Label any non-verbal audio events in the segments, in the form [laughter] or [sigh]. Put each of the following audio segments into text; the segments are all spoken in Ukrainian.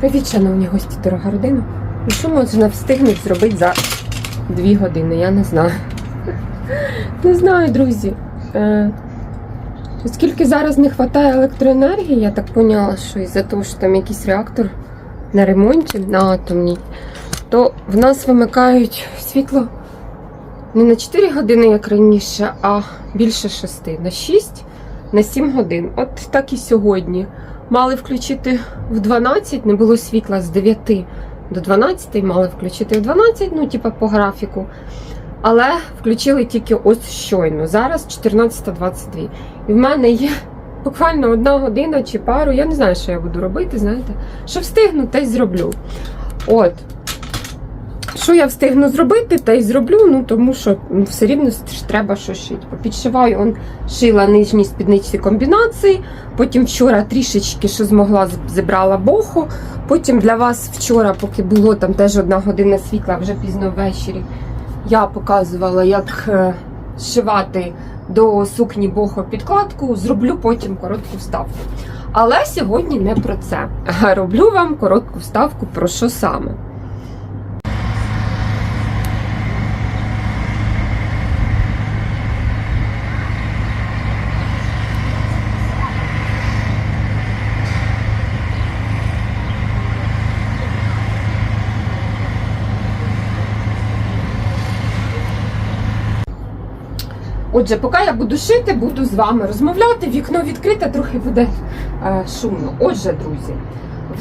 Привіт, шановні гості, дорога родина. Ну що можна встигнути зробити за дві години? Я не знаю. [laughs] Не знаю, друзі. Е, оскільки зараз не вистачає електроенергії, я так поняла, що із-за того, що там якийсь реактор на ремонті на атомній, то в нас вимикають світло не на 4 години, як раніше, а більше 6. На 6, на 7 годин. От так і сьогодні. Мали включити в 12, не було світла з 9 до 12, мали включити в 12, ну, типа по графіку. Але включили тільки ось щойно. Зараз 14.22. І в мене є буквально одна година чи пару. Я не знаю, що я буду робити, знаєте. Що встигну, те й зроблю. От. Що я встигну зробити, те й зроблю, ну тому що ну, все рівно треба що шити. Підшиваю, он шила нижні спідничні комбінації. Потім вчора трішечки, що змогла, зібрала боху. Потім для вас вчора, поки було там теж одна година світла, вже пізно ввечері, я показувала, як е, зшивати до сукні бохо підкладку. Зроблю потім коротку вставку. Але сьогодні не про це. [laughs] Роблю вам коротку вставку про що саме. Отже, поки я буду шити, буду з вами розмовляти. Вікно відкрите, трохи буде е, шумно. Отже, друзі,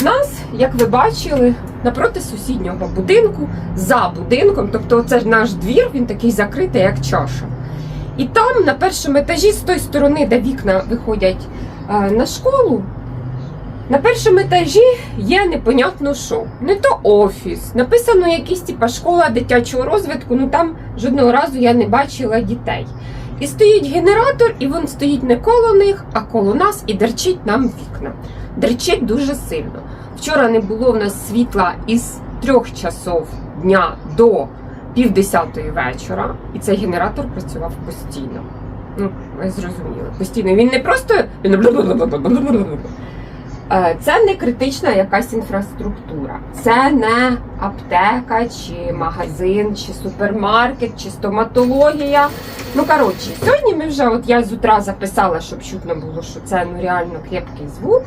в нас, як ви бачили, напроти сусіднього будинку, за будинком, тобто це наш двір, він такий закритий, як чаша. І там, на першому етажі, з тої сторони, де вікна виходять е, на школу, на першому етажі є непонятно що. Не то офіс. Написано якийсь типа школа дитячого розвитку, ну там жодного разу я не бачила дітей. І стоїть генератор, і він стоїть не коло них, а коло нас і дерчить нам вікна. Дерчить дуже сильно. Вчора не було в нас світла із трьох часов дня до півдесятої вечора, і цей генератор працював постійно. Ну, ви зрозуміли, постійно. Він не просто. він Це не критична якась інфраструктура, це не аптека, чи магазин, чи супермаркет, чи стоматологія. Ну коротше, сьогодні ми вже, от я з утра записала, щоб чутно було, що це ну реально крепкий звук.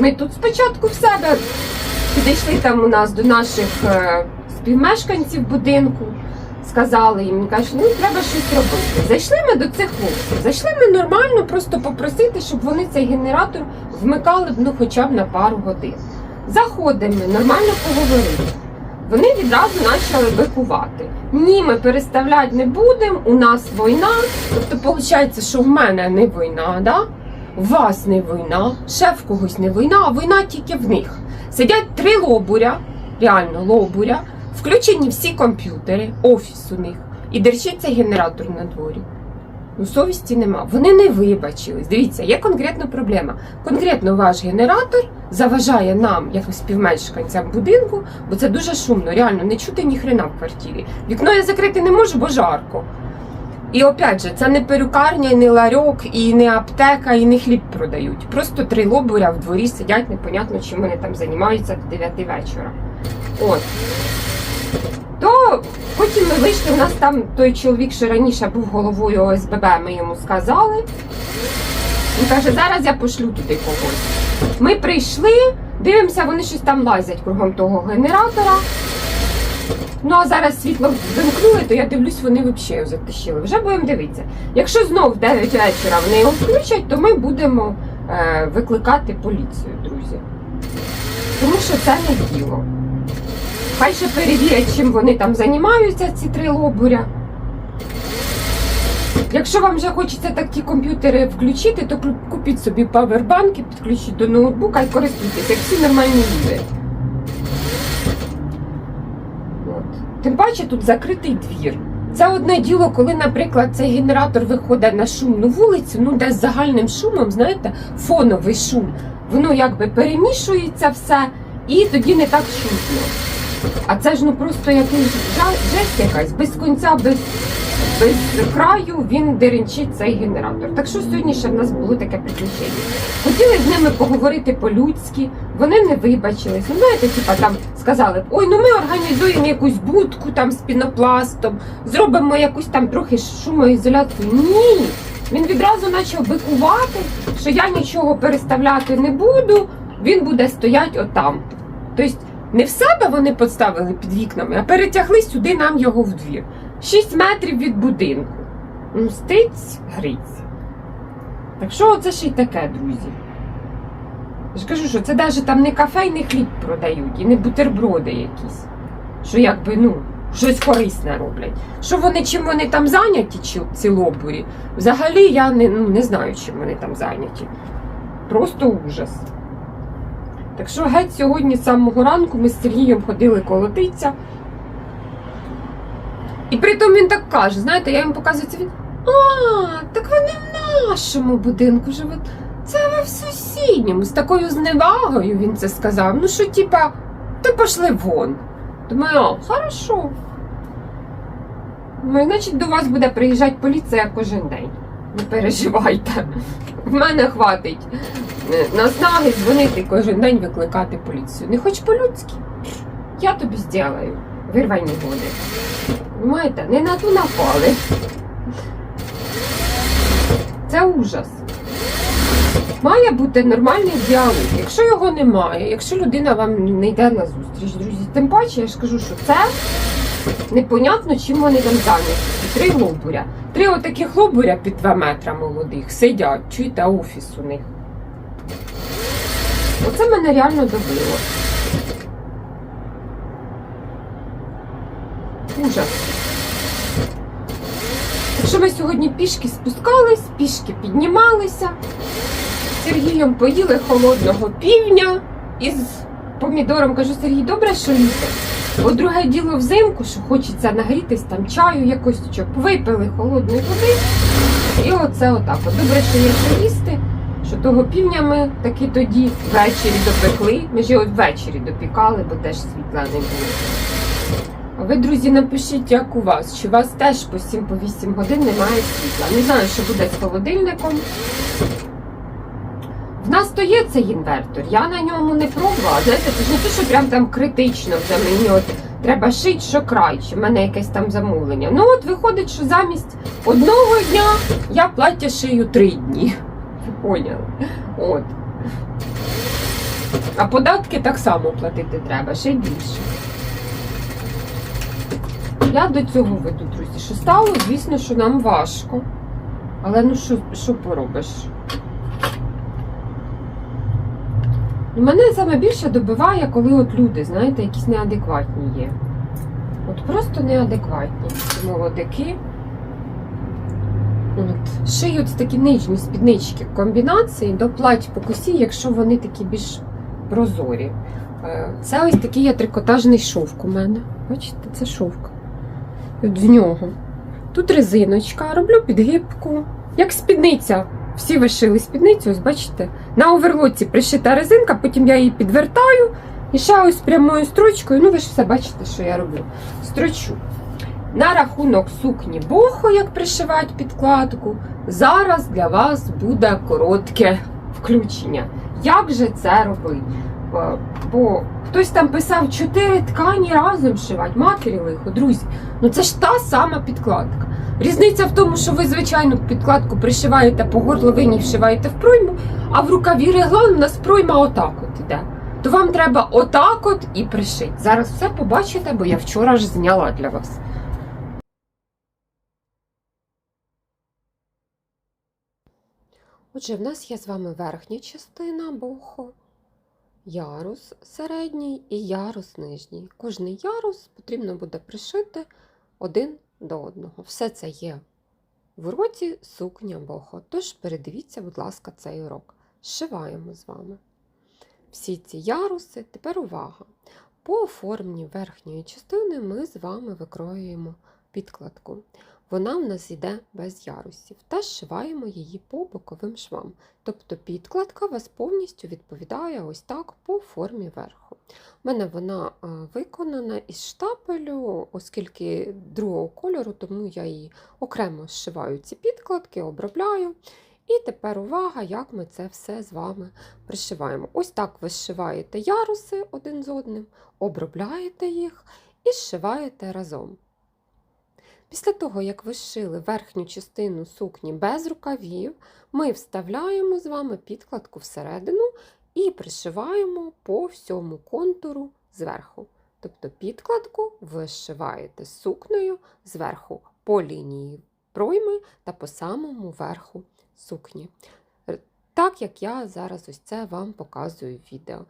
Ми тут спочатку в себе підійшли там у нас до наших е, співмешканців будинку. Сказали їм, кажуть, ну треба щось робити. Зайшли ми до цих хлопців. Зайшли ми нормально, просто попросити, щоб вони цей генератор вмикали б ну хоча б на пару годин. Заходимо, нормально поговорили. Вони відразу почали бикувати. Ні, ми переставляти не будемо, у нас війна. Тобто, виходить, що в мене не війна, да? у вас не війна, ще в когось не війна, а війна тільки в них. Сидять три лобуря, реально лобуря, включені всі комп'ютери, офіс у них, і дерчиться генератор на дворі. Ну, совісті нема. Вони не вибачились. Дивіться, є конкретна проблема. Конкретно ваш генератор заважає нам, як співмешканцям будинку, бо це дуже шумно, реально не чути ні хрена в квартирі. Вікно я закрити не можу, бо жарко. І опять же, це не перукарня, і не ларьок, і не аптека, і не хліб продають. Просто три лобуря в дворі сидять, непонятно, чим вони там займаються до 9 вечора. От. То потім ми вийшли, у нас там той чоловік, що раніше був головою ОСББ, ми йому сказали. Він каже, зараз я пошлю туди когось. Ми прийшли, дивимося, вони щось там лазять кругом того генератора. Ну а зараз світло вимкнули, то я дивлюсь, вони взагалі його затащили. Вже будемо дивитися. Якщо знов в 9 вечора вони його включать, то ми будемо е, викликати поліцію, друзі. Тому що це не діло. Ще перевірять, чим вони там займаються, ці три лобуря. Якщо вам вже хочеться такі комп'ютери включити, то купіть собі павербанки, підключіть до ноутбука і користуйтесь, як всі нормальні люди. Тим паче тут закритий двір. Це одне діло, коли, наприклад, цей генератор виходить на шумну вулицю, ну де загальним шумом, знаєте, фоновий шум, воно якби перемішується все, і тоді не так чутно. А це ж ну просто якийсь жесть якась, без кінця, без без краю він деренчить цей генератор. Так що сьогодні ще в нас було таке приключення. Хотіли з ними поговорити по-людськи, вони не вибачились. Ну, знаєте, типа там сказали, ой, ну ми організуємо якусь будку там з пінопластом, зробимо якусь там трохи шумоізоляцію. Ні. Він відразу почав бикувати, що я нічого переставляти не буду, він буде стояти отам. Тобто не в себе вони поставили під вікнами, а перетягли сюди нам його в двір. 6 метрів від будинку. Стиць, гриць. Так що це ще й таке, друзі? Я ж кажу, що це навіть там не кафе і не хліб продають, і не бутерброди якісь. Що якби, ну, щось корисне роблять. Що вони чим вони там зайняті, чи ці лобурі? Взагалі я не, ну, не знаю, чим вони там зайняті. Просто ужас. Так що геть сьогодні з самого ранку ми з Сергієм ходили колотиться. І притом він так каже, знаєте, я йому показую це він. А, так вони в нашому будинку живуть. Це ви в сусідньому. З такою зневагою він це сказав. Ну що, типа, то пошли вон. Думаю, о, хорошо. Ну, значить, до вас буде приїжджати поліція кожен день. Не переживайте. В мене хватить наснаги дзвонити кожен день викликати поліцію. Не хоч по-людськи. Я тобі зроблю. Вирвані годи. Понимаєте, не на ту напали. Це ужас. Має бути нормальний діалог. Якщо його немає, якщо людина вам не йде на зустріч, друзі, тим паче я ж кажу, що це непонятно, чим вони там зайняті. Три глобуря. Три отаких глобуря під 2 метра молодих сидять, чуєте, офіс у них. Оце мене реально добило. Ужас. Якщо ми сьогодні пішки спускались, пішки піднімалися, Сергієм поїли холодного півня із помідором. Кажу, Сергій, добре, що літо. Бо друге діло взимку, що хочеться нагрітись там чаю якось чок. Випили холодної води. І оце отак. Добре, що є що їсти, того півня ми таки тоді ввечері допекли. Ми ж його ввечері допікали, бо теж світла не було. А ви, друзі, напишіть, як у вас. Чи у вас теж по 7-8 годин немає світла? Не знаю, що буде з холодильником. В нас то є цей інвертор. Я на ньому не пробувала. Знаєте, це ж не те, що прям там критично вже мені от треба шити, що чи в мене якесь там замовлення. Ну от виходить, що замість одного дня я плаття шию три дні. Поняли? От. А податки так само платити треба, ще більше. Я до цього веду, друзі, що стало, звісно, що нам важко. Але ну що, що поробиш? Ну, Мене саме більше добиває, коли от люди, знаєте, якісь неадекватні є. От просто неадекватні молодики. От. Шиють такі нижні спіднички комбінації до плать по косі, якщо вони такі більш прозорі. Е, Це ось такий є трикотажний шовк у мене. Бачите, це шовк. От з нього. Тут резиночка, роблю підгибку. Як спідниця. Всі вишили спідницю, ось бачите. На оверлоці пришита резинка, потім я її підвертаю і ще ось прямою строчкою. Ну, ви ж все бачите, що я роблю. Строчу. На рахунок сукні бохо, як пришивають підкладку, зараз для вас буде коротке включення. Як же це робити? Е, Бо хтось там писав чотири ткані разом шивати, матері лихо, друзі. Ну це ж та сама підкладка. Різниця в тому, що ви звичайну підкладку пришиваєте по горловині, вшиваєте в пройму, а в рукаві реглан у нас пройма отак от іде. То вам треба отак от і пришити. Зараз все побачите, бо я вчора ж зняла для вас. Отже, в нас є з вами верхня частина бохо, ярус середній і ярус нижній. Кожний ярус потрібно буде пришити один до одного. Все це є в уроці сукня бохо. Тож передивіться, будь ласка, цей урок. Зшиваємо з вами. Всі ці яруси. Тепер увага! По формі верхньої частини ми з вами викроюємо підкладку. Вона в нас йде без ярусів та зшиваємо її по боковим швам. Тобто підкладка вас повністю відповідає ось так по формі верху. У мене вона е, виконана із штапелю, оскільки другого кольору, тому я її окремо зшиваю ці підкладки, обробляю. І тепер увага, як ми це все з вами пришиваємо. Ось так ви зшиваєте яруси один з одним, обробляєте їх і зшиваєте разом. Після того, як ви зшили верхню частину сукні без рукавів, ми вставляємо з вами підкладку всередину і пришиваємо по всьому контуру зверху. Тобто підкладку ви зшиваєте сукнею зверху по лінії пройми та по самому верху сукні. Так як я зараз ось це вам показую в відео.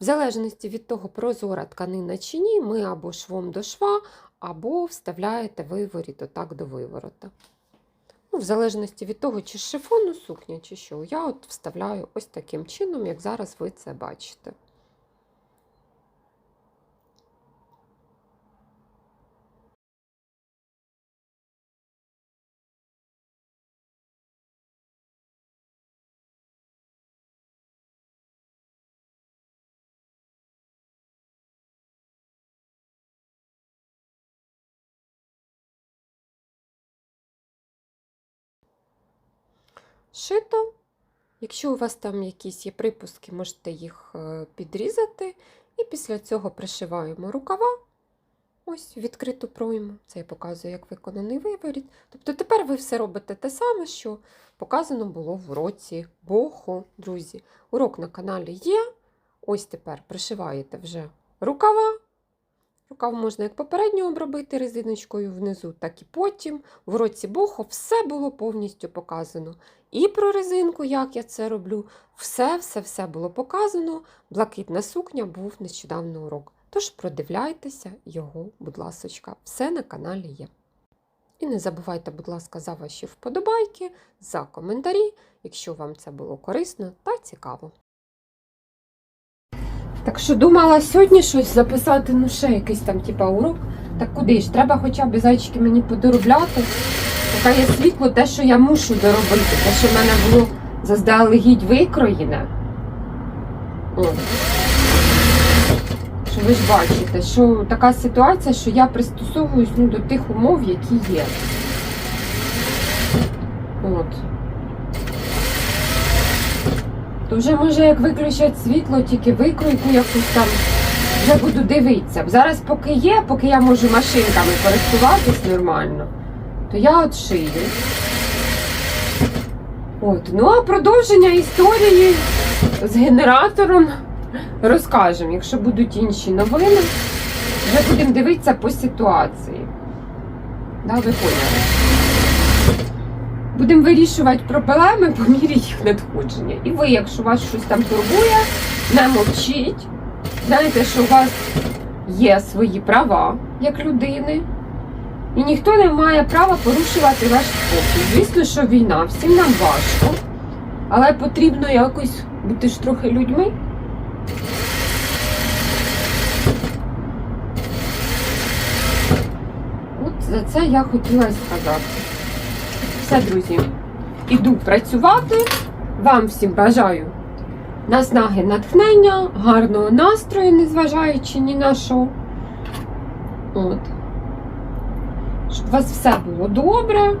В залежності від того, прозора тканина чи ні, ми або швом до шва, або вставляєте виворіт отак до виворота. Ну, в залежності від того, чи з шифону сукня, чи що, я от вставляю ось таким чином, як зараз ви це бачите. Шито. Якщо у вас там якісь є припуски, можете їх е, підрізати. І після цього пришиваємо рукава. Ось відкриту пройму. Це я показую, як виконаний виворіт. Тобто тепер ви все робите те саме, що показано було в уроці Боху, друзі. Урок на каналі є. Ось тепер пришиваєте вже рукава. Рукав можна як попередньо обробити резиночкою внизу, так і потім. В уроці Бохо все було повністю показано. І про резинку, як я це роблю. Все-все-все було показано. Блакитна сукня був нещодавно урок. Тож продивляйтеся його, будь ласочка, все на каналі є. І не забувайте, будь ласка, за ваші вподобайки, за коментарі, якщо вам це було корисно та цікаво. Так що думала сьогодні щось записати, ну ще якийсь там, типа, урок. Так куди ж? Треба хоча б зайчики мені подоробляти. Поки є світло, те, що я мушу доробити, те, що в мене було заздалегідь викроєне. Що ви ж бачите, що така ситуація, що я пристосовуюсь ну, до тих умов, які є. От. То вже може як виключать світло, тільки викройку якусь там вже буду дивитися. Зараз поки є, поки я можу машинками користуватись нормально, то я от шию. От. Ну а продовження історії з генератором розкажемо. Якщо будуть інші новини, вже будемо дивитися по ситуації. Да, ви поняли? Будемо вирішувати проблеми по мірі їх надходження. І ви, якщо вас щось там турбує, не мовчіть. Знаєте, що у вас є свої права як людини, і ніхто не має права порушувати ваш спокій. Звісно, що війна, всім нам важко, але потрібно якось бути ж трохи людьми. От за це я хотіла сказати. Все, друзі, іду працювати. Вам всім бажаю наснаги натхнення, гарного настрою, незважаючи ні на що. От. Щоб у вас все було добре.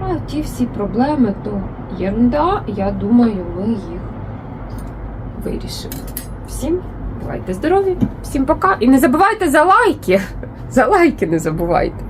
А ті всі проблеми, то єрунда, я думаю, ми їх вирішимо. Всім бувайте здорові, всім пока. І не забувайте за лайки. [laughs] За лайки не забувайте.